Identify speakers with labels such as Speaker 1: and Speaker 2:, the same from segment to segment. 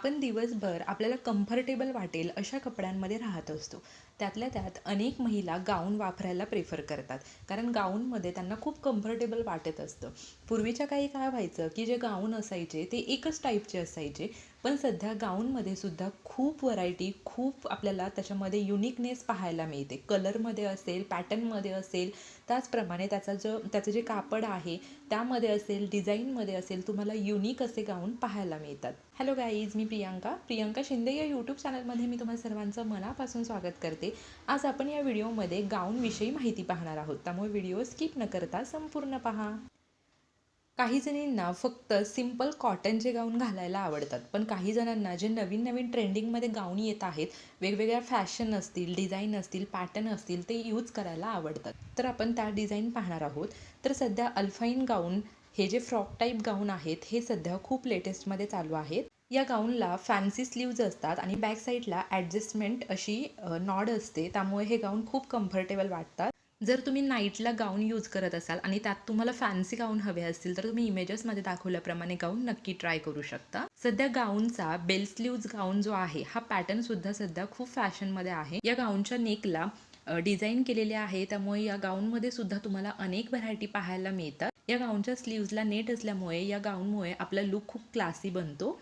Speaker 1: आपण दिवसभर आपल्याला कम्फर्टेबल वाटेल अशा कपड्यांमध्ये राहत असतो. त्यातल्या त्यात अनेक महिला गाऊन वापरायला प्रेफर करतात. कारण गाऊनमध्ये त्यांना खूप कम्फर्टेबल वाटत असतं. पूर्वीच्या काही काय व्हायचं की जे गाऊन असायचे ते एकच टाईपचे असायचे. पण सध्या गाऊनमध्ये सुद्धा खूप व्हरायटी खूप आपल्याला त्याच्यामध्ये युनिकनेस पाहायला मिळते. कलरमध्ये असेल पॅटर्नमध्ये असेल त्याचप्रमाणे त्याचा जो त्याचं जे कापड आहे त्यामध्ये असेल डिझाईनमध्ये असेल तुम्हाला युनिक असे गाऊन पाहायला मिळतात. हॅलो गाईज मी प्रियांका. प्रियांका शिंदे या यूट्यूब चॅनलमध्ये मी तुम्हाला सर्वांचं मनापासून स्वागत करते. आज आपण या व्हिडिओमध्ये गाऊनविषयी माहिती पाहणार आहोत. त्यामुळे व्हिडिओ स्किप न करता संपूर्ण पहा. काही जणींना फक्त सिंपल कॉटनचे गाऊन घालायला आवडतात. पण काही जणांना जे नवीन नवीन ट्रेंडिंगमध्ये गाऊन येत आहेत वेगवेगळ्या फॅशन असतील डिझाईन असतील पॅटर्न असतील ते यूज करायला आवडतात. तर आपण त्या डिझाईन पाहणार आहोत. तर सध्या अल्फाईन गाऊन हे जे फ्रॉक टाईप गाऊन आहेत हे सध्या खूप लेटेस्टमध्ये चालू आहेत. या गाऊनला फॅन्सी स्लीव्ज असतात आणि बॅक साईडला ॲडजस्टमेंट अशी नॉड असते. त्यामुळे हे गाऊन खूप कम्फर्टेबल वाटतात. जर तुम्ही नाईटला गाऊन यूज करत असाल आणि त्यात तुम्हाला फॅन्सी गाऊन हवे असतील तर तुम्ही इमेजेसमध्ये दाखवल्याप्रमाणे गाऊन नक्की ट्राय करू शकता. सध्या गाऊनचा बेल स्लीव्ज गाऊन जो आहे हा पॅटर्न सुद्धा सध्या खूप फॅशनमध्ये आहे. या गाऊनच्या नेकला डिझाईन केलेले आहे त्यामुळे या गाऊनमध्ये सुद्धा तुम्हाला अनेक व्हरायटी पाहायला मिळतात. या गाऊनच्या स्लीव्जला नेट असल्यामुळे या गाऊनमुळे आपला लुक खूप क्लासी बनतो.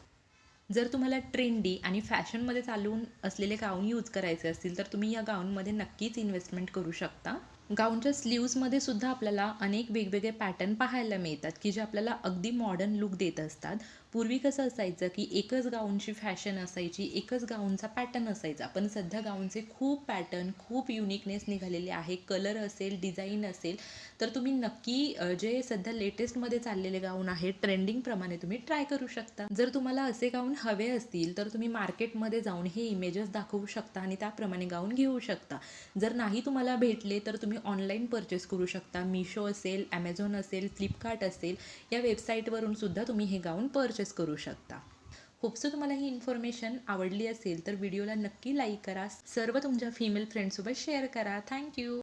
Speaker 1: जर तुम्हाला ट्रेंडी आणि फॅशनमध्ये चालून असलेले गाऊन यूज करायचे असतील तर तुम्ही या गाऊनमध्ये नक्कीच इन्व्हेस्टमेंट करू शकता. गाऊनच्या स्लीव्समध्ये सुद्धा आपल्याला अनेक वेगवेगळे पॅटर्न पाहायला मिळतात की जे आपल्याला अगदी मॉडर्न लुक देत असतात. पूर्वी कसं असायचं की एकच गाऊनची फॅशन असायची एकच गाऊनचा पॅटर्न असायचा. पण सध्या गाऊनचे खूप पॅटर्न खूप युनिकनेस निघालेले आहे. कलर असेल डिझाईन असेल तर तुम्ही नक्की जे सध्या लेटेस्टमध्ये चाललेले गाऊन आहे ट्रेंडिंगप्रमाणे तुम्ही ट्राय करू शकता. जर तुम्हाला असे गाऊन हवे असतील तर तुम्ही मार्केटमध्ये जाऊन हे इमेजेस दाखवू शकता आणि त्याप्रमाणे गाऊन घेऊ शकता. जर नाही तुम्हाला भेटले तर तुम्ही ऑनलाईन परचेस करू शकता. मिशो असेल ॲमेझॉन असेल फ्लिपकार्ट असेल या वेबसाईटवरून सुद्धा तुम्ही हे गाऊन परचेस करू शकता. होपसो तुम्हाला ही इन्फॉर्मेशन आवडली असेल तर व्हिडिओला नक्की लाईक करा. सर्व तुमच्या फिमेल फ्रेंडसोबत शेअर करा. Thank you